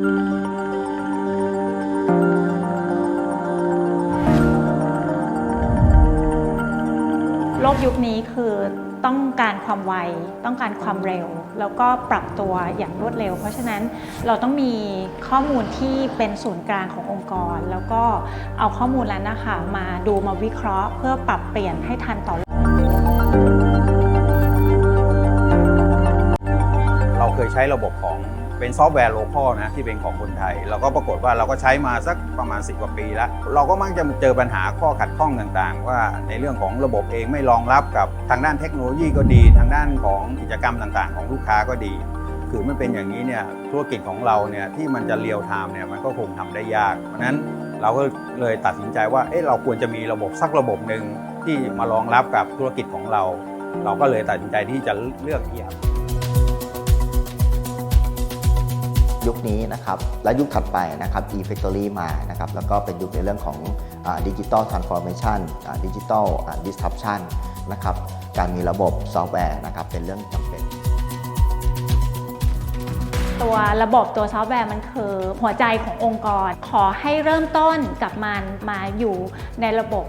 โลกยุคนี้คือต้องการความไว ต้องการความเร็ว แล้วก็ปรับตัวอย่างรวดเร็ว เพราะฉะนั้นเราต้องมีข้อมูลที่เป็นศูนย์กลางขององค์กร แล้วก็เอาข้อมูลนั้นนะคะมาดูมาวิเคราะห์ เพื่อปรับเปลี่ยนให้ทันต่อเราเคยใช้ระบบของ เป็นซอฟต์แวร์โลคอลนะที่เป็นของคนไทย เราก็ปรากฏว่าเราก็ใช้มาสักประมาณ 10 กว่าปีแล้ว เราก็มักจะเจอปัญหาข้อขัดข้องต่างๆ ว่าในเรื่องของระบบเองไม่รองรับกับทางด้านเทคโนโลยีก็ดี ทางด้านของกิจกรรมต่างๆ ของลูกค้าก็ดีคือไม่เป็นอย่างนี้เนี่ยธุรกิจของเราเนี่ยที่มันจะเรียลไทม์เนี่ยมันก็คงทำได้ยาก เพราะนั้นเราก็เลยตัดสินใจว่าเอ๊ะเราควรจะมีระบบสักระบบหนึ่งที่มารองรับกับธุรกิจของเรา เราก็เลยตัดสินใจที่จะเลือกเยุคนี้นะครับและยุคถัดไปนะครับ e-factory มานะครับแล้วก็เป็นยุคในเรื่องของดิจิ t a ลทรานส์ฟอร์เมชันดิจิ t a ลดิสทั p ชันนะครับการมีระบบซอฟต์แวร์นะครับเป็นเรื่องจำเป็น ตัวระบบตัวซอฟต์แวร์มันคือหัวใจขององค์กร ขอให้เริ่มต้นกับมันมาอยู่ในระบบ